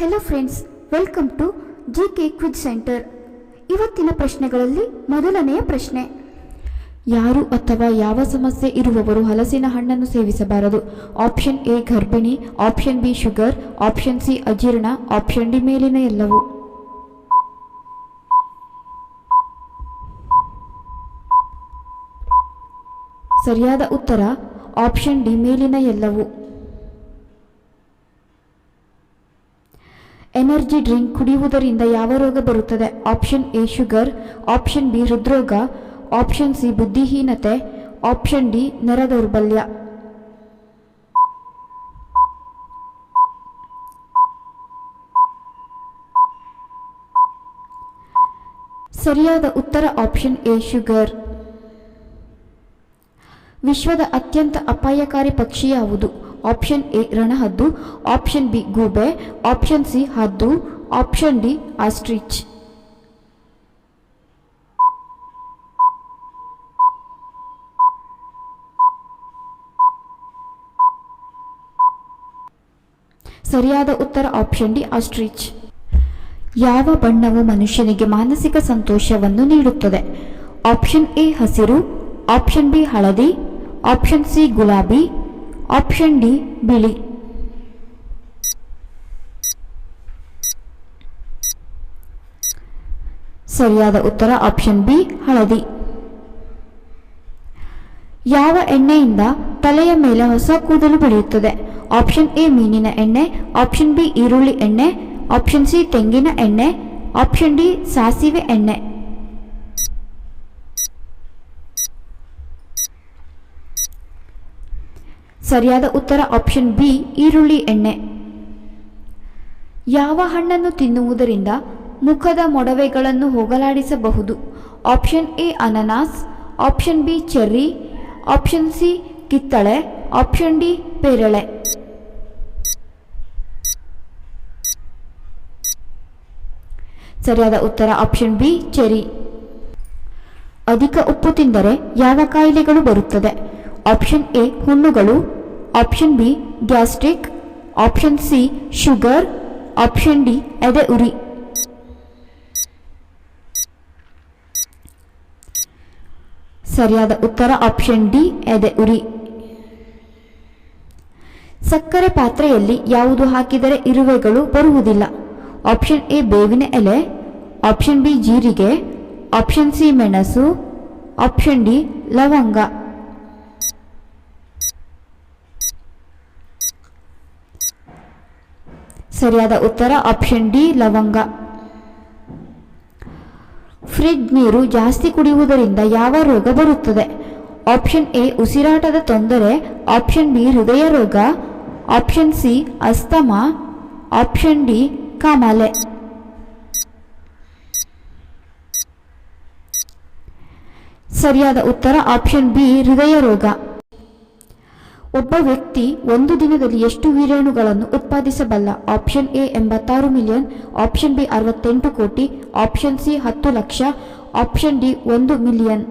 Hello friends welcome to G K quiz centre ಇವತ್ತಿನ ಪ್ರಶ್ನೆಗಳಲ್ಲಿ ಮೊದಲನೆಯ ಪ್ರಶ್ನೆ. ಯಾರು ಅಥವಾ ಯಾವ ಸಮಸ್ಯೆ ಇರುವವರು ಹಲಸಿನ ಹಣ್ಣನ್ನು ಸೇವಿಸಬಾರದು? ಆಪ್ಷನ್ ಎ ಗರ್ಭಿಣಿ option B sugar option C ಅಜೀರ್ಣ ಆಪ್ಷನ್ ಡಿ ಮೇಲಿನ ಎಲ್ಲವು. ಸರಿಯಾದ ಉತ್ತರ ಆಪ್ಷನ್ ಡಿ ಮೇಲಿನ ಎಲ್ಲವು. ಎನರ್ಜಿ ಡ್ರಿಂಕ್ ಕುಡಿಯುವುದರಿಂದ ಯಾವ ರೋಗ ಬರುತ್ತದೆ? Option A sugar, option B ಹೃದ್ರೋಗ, ಆಪ್ಷನ್ ಸಿ ಬುದ್ಧಿಹೀನತೆ, ಆಪ್ಷನ್ ಡಿ ನರ ದೌರ್ಬಲ್ಯ ಸರಿಯಾದ ಉತ್ತರ ಆಪ್ಷನ್ ಎ ಶುಗರ್. ವಿಶ್ವದ ಅತ್ಯಂತ ಅಪಾಯಕಾರಿ ಪಕ್ಷಿ ಯಾವುದು? ಆಪ್ಷನ್ ಎ ರಣಹದ್ದು ಆಪ್ಷನ್ ಬಿ ಗೂಬೆ ಆಪ್ಷನ್ ಸಿ ಹದ್ದು ಆಪ್ಷನ್ ಡಿ ಆಸ್ಟ್ರಿಚ್ ಸರಿಯಾದ ಉತ್ತರ ಆಪ್ಷನ್ ಡಿ ಆಸ್ಟ್ರಿಚ್ ಯಾವ ಬಣ್ಣವು ಮನುಷ್ಯನಿಗೆ ಮಾನಸಿಕ ಸಂತೋಷವನ್ನು ನೀಡುತ್ತದೆ? ಆಪ್ಷನ್ ಎ ಹಸಿರು. ಆಪ್ಷನ್ ಬಿ ಹಳದಿ. ಆಪ್ಷನ್ ಸಿ ಗುಲಾಬಿ. ಆಪ್ಷನ್ ಡಿ ಬಿಳಿ ಸರಿಯಾದ ಉತ್ತರ ಆಪ್ಷನ್ ಬಿ ಹಳದಿ. ಯಾವ ಎಣ್ಣೆಯಿಂದ ತಲೆಯ ಮೇಲೆ ಹೊಸ ಕೂದಲು ಬೆಳೆಯುತ್ತದೆ? ಆಪ್ಷನ್ ಎ ಮೀನಿನ ಎಣ್ಣೆ. ಆಪ್ಷನ್ ಬಿ ಈರುಳ್ಳಿ ಎಣ್ಣೆ. ಆಪ್ಷನ್ ಸಿ ತೆಂಗಿನ ಎಣ್ಣೆ. ಆಪ್ಷನ್ ಡಿ ಸಾಸಿವೆ ಎಣ್ಣೆ. ಸರಿಯಾದ ಉತ್ತರ ಆಪ್ಷನ್ ಬಿ ಈರುಳ್ಳಿ ಎಣ್ಣೆ. ಯಾವ ಹಣ್ಣನ್ನು ತಿನ್ನುವುದರಿಂದ ಮುಖದ ಮೊಡವೆಗಳನ್ನು ಹೋಗಲಾಡಿಸಬಹುದು? Option A ಅನನಾಸ್ option B cherry option C ಕಿತ್ತಳೆ. ಆಪ್ಷನ್ ಡಿ ಪೇರಳೆ. ಸರಿಯಾದ ಉತ್ತರ ಆಪ್ಷನ್ ಬಿ ಚೆರಿ ಅಧಿಕ ಉಪ್ಪು ತಿಂದರೆ ಯಾವ ಕಾಯಿಲೆಗಳು ಬರುತ್ತದೆ? Option A ಹುಣ್ಣುಗಳು. Option B gastric option C sugar option D ಎದೆ ಉರಿ ಸರಿಯಾದ ಉತ್ತರ ಆಪ್ಷನ್ ಡಿ ಎದೆ ಉರಿ ಸಕ್ಕರೆ ಪಾತ್ರೆಯಲ್ಲಿ ಯಾವುದು ಹಾಕಿದರೆ ಇರುವೆಗಳು ಬರುವುದಿಲ್ಲ? ಆಪ್ಷನ್ ಎ ಬೇವಿನ ಎಲೆ. ಆಪ್ಷನ್ ಬಿ ಜೀರಿಗೆ. ಆಪ್ಷನ್ ಸಿ ಮೆಣಸು. ಆಪ್ಷನ್ ಡಿ ಲವಂಗ. ಸರಿಯಾದ ಉತ್ತರ ಆಪ್ಷನ್ ಡಿ, ಲವಂಗ. ಫ್ರಿಜ್ ನೀರು ಜಾಸ್ತಿ ಕುಡಿಯುವುದರಿಂದ ಯಾವ ರೋಗ ಬರುತ್ತದೆ? ಆಪ್ಷನ್ ಎ, ಉಸಿರಾಟದ ತೊಂದರೆ. ಆಪ್ಷನ್ ಬಿ, ಹೃದಯ ರೋಗ. Option C, asthma. Option D, ಕಾಮಾಲೆ. ಸರಿಯಾದ ಉತ್ತರ ಆಪ್ಷನ್ ಬಿ, ಹೃದಯ ರೋಗ. ಒಬ್ಬ ವ್ಯಕ್ತಿ ಒಂದು ದಿನದಲ್ಲಿ ಎಷ್ಟು ವೀರ್ಯಾಣುಗಳನ್ನು ಉತ್ಪಾದಿಸಬಲ್ಲ? ಆಪ್ಷನ್ ಎ ಎಂಬತ್ತಾರು ಮಿಲಿಯನ್ ಆಪ್ಷನ್ ಬಿ ಅರವತ್ತೆಂಟು ಕೋಟಿ ಆಪ್ಷನ್ ಸಿ ಹತ್ತು ಲಕ್ಷ ಆಪ್ಷನ್ ಡಿ ಒಂದು ಮಿಲಿಯನ್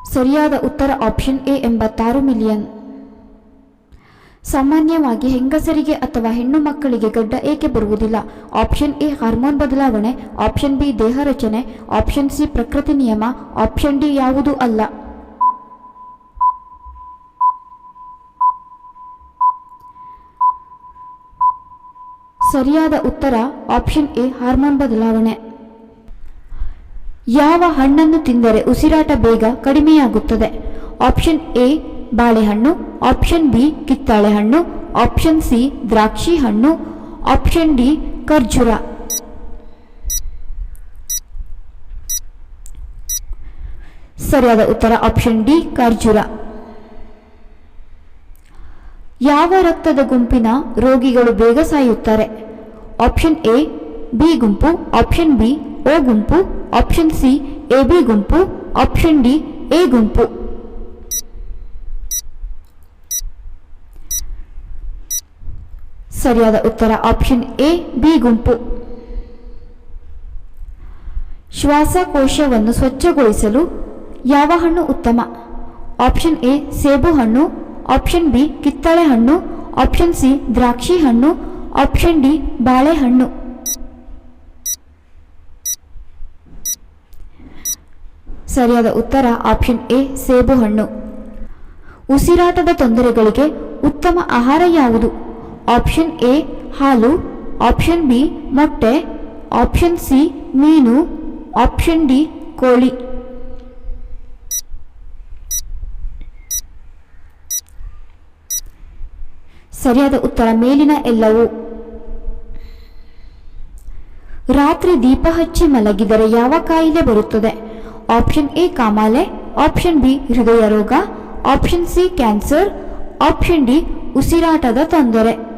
ಸರಿಯಾದ ಉತ್ತರ ಆಪ್ಷನ್ ಎ ಎಂಬತ್ತಾರು ಮಿಲಿಯನ್ ಸಾಮಾನ್ಯವಾಗಿ ಹೆಂಗಸರಿಗೆ ಅಥವಾ ಹೆಣ್ಣು ಮಕ್ಕಳಿಗೆ ಗಡ್ಡ ಏಕೆ ಬರುವುದಿಲ್ಲ? ಆಪ್ಷನ್ ಎ, ಹಾರ್ಮೋನ್ ಬದಲಾವಣೆ. ಆಪ್ಷನ್ ಬಿ, ದೇಹ ರಚನೆ. ಆಪ್ಷನ್ ಸಿ, ಪ್ರಕೃತಿ ನಿಯಮ. ಆಪ್ಷನ್ ಡಿ, ಯಾವುದೂ ಅಲ್ಲ. ಸರಿಯಾದ ಉತ್ತರ ಆಪ್ಷನ್ ಎ, ಹಾರ್ಮೋನ್ ಬದಲಾವಣೆ. ಯಾವ ಹಣ್ಣನ್ನು ತಿಂದರೆ ಉಸಿರಾಟ ಬೇಗ ಕಡಿಮೆಯಾಗುತ್ತದೆ? ಆಪ್ಷನ್ ಎ ಬಾಳೆಹಣ್ಣು ಆಪ್ಷನ್ ಬಿ ಕಿತ್ತಾಳೆ ಹಣ್ಣು ಆಪ್ಷನ್ ಸಿ ದ್ರಾಕ್ಷಿ ಹಣ್ಣು ಆಪ್ಷನ್ ಡಿ ಖರ್ಜೂರ. ಸರಿಯಾದ ಉತ್ತರ ಆಪ್ಷನ್ ಡಿ ಖರ್ಜೂರ. ಯಾವ ರಕ್ತದ ಗುಂಪಿನ ರೋಗಿಗಳು ಬೇಗ ಸಾಯುತ್ತಾರೆ? ಆಪ್ಷನ್ ಎ ಬಿ ಗುಂಪು ಆಪ್ಷನ್ ಬಿ ಓ ಗುಂಪು ಆಪ್ಷನ್ ಸಿ ಎ ಬಿ ಗುಂಪು ಆಪ್ಷನ್ ಡಿ ಎ ಗುಂಪು. ಸರಿಯಾದ ಉತ್ತರ ಆಪ್ಷನ್ ಎ, ಬಿ ಗುಂಪು. ಶ್ವಾಸಕೋಶವನ್ನು ಸ್ವಚ್ಛಗೊಳಿಸಲು ಯಾವ ಹಣ್ಣು ಉತ್ತಮ? ಆಪ್ಷನ್ ಎ, ಸೇಬು ಹಣ್ಣು. ಆಪ್ಷನ್ ಬಿ, ಕಿತ್ತಳೆ ಹಣ್ಣು. ಆಪ್ಷನ್ ಸಿ, ದ್ರಾಕ್ಷಿ ಹಣ್ಣು. ಆಪ್ಷನ್ ಡಿ ಬಾಳೆಹಣ್ಣು ಸರಿಯಾದ ಉತ್ತರ ಆಪ್ಷನ್ ಎ, ಸೇಬು ಹಣ್ಣು. ಉಸಿರಾಟದ ತೊಂದರೆಗಳಿಗೆ ಉತ್ತಮ ಆಹಾರ ಯಾವುದು? ಆಪ್ಷನ್ ಎ ಹಾಲು. ಆಪ್ಷನ್ ಬಿ ಮೊಟ್ಟೆ. ಆಪ್ಷನ್ ಸಿ ಮೀನು. ಆಪ್ಷನ್ ಡಿ ಕೋಳಿ. ಸರಿಯಾದ ಉತ್ತರ, ಮೇಲಿನ ಎಲ್ಲವೂ. ರಾತ್ರಿ ದೀಪ ಹಚ್ಚಿ ಮಲಗಿದರೆ ಯಾವ ಕಾಯಿಲೆ ಬರುತ್ತದೆ? ಆಪ್ಷನ್ ಎ ಕಾಮಾಲೆ. ಆಪ್ಷನ್ ಬಿ ಹೃದಯ ರೋಗ. Option C cancer option D ಉಸಿರಾಟದ ತೊಂದರೆ.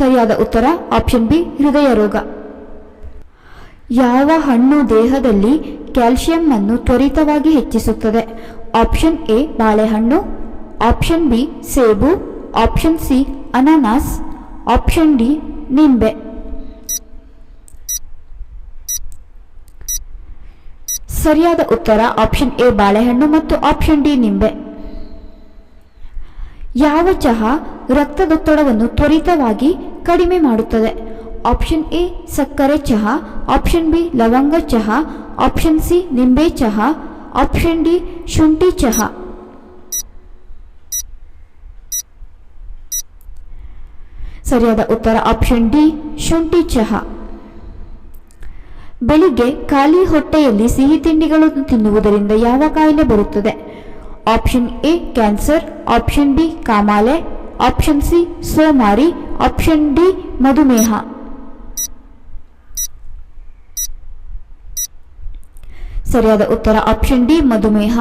ಸರಿಯಾದ ಉತ್ತರ ಆಪ್ಷನ್ ಬಿ ಹೃದಯ ರೋಗ. ಯಾವ ಹಣ್ಣು ದೇಹದಲ್ಲಿ ಕ್ಯಾಲ್ಸಿಯಂ ಅನ್ನು ತ್ವರಿತವಾಗಿ ಹೆಚ್ಚಿಸುತ್ತದೆ? ಆಪ್ಷನ್ ಎ ಬಾಳೆಹಣ್ಣು. ಆಪ್ಷನ್ ಬಿ ಸೇಬು. ಆಪ್ಷನ್ ಸಿ ಅನಾನಸ್. ಆಪ್ಷನ್ ಡಿ ನಿಂಬೆ. ಸರಿಯಾದ ಉತ್ತರ ಆಪ್ಷನ್ ಎ ಬಾಳೆಹಣ್ಣು ಮತ್ತು ಆಪ್ಷನ್ ಡಿ ನಿಂಬೆ. ಯಾವ ಚಹಾ ರಕ್ತದೊತ್ತಡವನ್ನು ತ್ವರಿತವಾಗಿ ಕಡಿಮೆ ಮಾಡುತ್ತದೆ. ಆಪ್ಷನ್ ಎ ಸಕ್ಕರೆ ಚಹಾ. ಆಪ್ಷನ್ ಬಿ ಲವಂಗ ಚಹಾ. ಆಪ್ಷನ್ ಸಿ ನಿಂಬೆ ಚಹಾ. ಆಪ್ಷನ್ ಡಿ ಶುಂಠಿ ಚಹಾ. ಸರಿಯಾದ ಉತ್ತರ ಆಪ್ಷನ್ ಡಿ ಶುಂಠಿ ಚಹಾ. ಬೆಳಿಗ್ಗೆ ಖಾಲಿ ಹೊಟ್ಟೆಯಲ್ಲಿ ಸಿಹಿ ತಿಂಡಿಗಳನ್ನು ತಿನ್ನುವುದರಿಂದ ಯಾವ ಕಾಯಿಲೆ ಬರುತ್ತದೆ? Option A cancer option B ಕಾಮಾಲೆ. ಆಪ್ಷನ್ ಸಿ ಸೋಮಾರಿ. ಆಪ್ಷನ್ ಡಿ ಮಧುಮೇಹ ಸರಿಯಾದ ಉತ್ತರ ಆಪ್ಷನ್ ಡಿ ಮಧುಮೇಹ